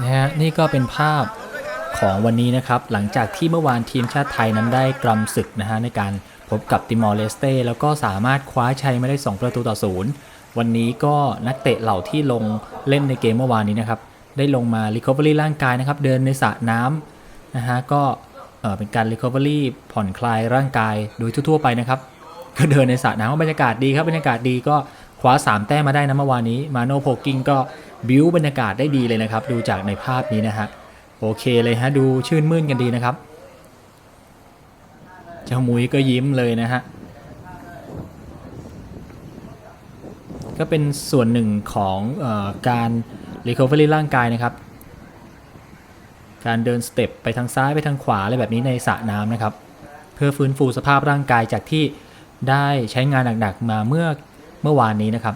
นะฮะนี่ก็เป็นภาพของวันนี้นะครับ หลังจากที่เมื่อวานทีมชาติไทยนั้นได้กรำศึกนะฮะในการพบกับติมอร์เลสเต้แล้วก็สามารถคว้าชัยมาได้ 2 ประตูต่อศูนย์วันนี้ก็นักเตะเหล่าที่ลงเล่นในเกมเมื่อวานนี้นะครับ ได้ลงมา Recovery ร่างกายนะครับ เดินในสระน้ำนะฮะก็เออเป็นการ Recovery ผ่อนคลายร่างกายโดยทั่วๆไปนะครับ ก็เดินในสระน้ำบรรยากาศดีครับบรรยากาศดีก็ คว้า 3 แต้มมาได้นะเมื่อวานนี้มาโนโพกิงก็บิวบรรยากาศได้ดีเลยนะครับ ดูจากในภาพนี้นะฮะโอเคเลยฮะดูชื่นมื่นกันดีนะครับ เจ้ามุ้ยก็ยิ้มเลยนะฮะก็เป็นส่วนหนึ่งของออการ Recovery ร่างกายนะครับ การเดินสเต็ปไปทางซ้ายไปทางขวาอะไรแบบนี้ในสระน้ำนะครับ เพื่อฟื้นฟูสภาพร่างกายจากที่ได้ใช้งานหนักๆมาเมื่อ เมื่อวานนี้นะครับ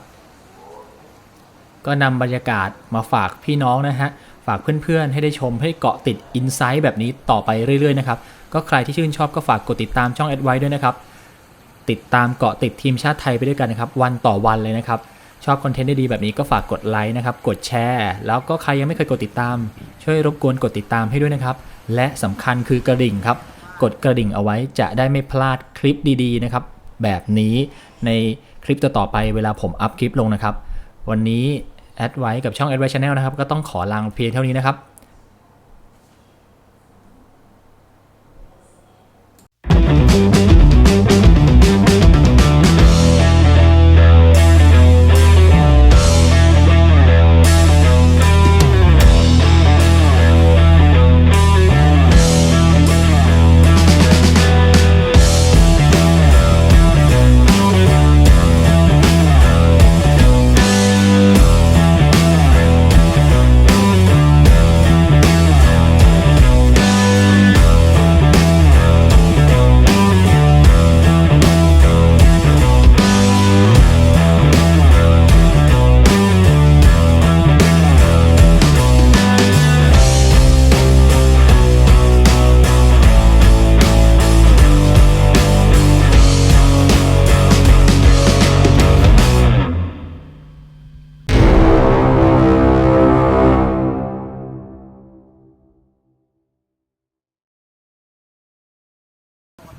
ก็นำบรรยากาศมาฝากพี่น้องนะฮะ ฝากเพื่อนๆ ให้ได้ชมให้เกาะติดอินไซต์แบบนี้ต่อไปเรื่อยๆนะครับ ก็ใครที่ชื่นชอบก็ฝากกดติดตามช่องแอดไว้ด้วยนะครับ ติดตามเกาะติดทีมชาติไทยไปด้วยกันนะครับ วันต่อวันเลยนะครับ ชอบคอนเทนต์ดีๆแบบนี้ก็ฝากกดไลค์นะครับ กดแชร์ แล้วก็ใครยังไม่เคยกดติดตาม ช่วยรบกวนกดติดตามให้ด้วยนะครับ และสำคัญคือกระดิ่งครับ กดกระดิ่งเอาไว้จะได้ไม่พลาดคลิปดีๆนะครับ แบบนี้ใน คลิปต่อๆไปเวลาผมอัพคลิปลงนะครับ วันนี้แอดไว้กับช่อง a d v i c e Channel นะครับ ก็ต้องขอลางเพียงเท่านี้นะครับ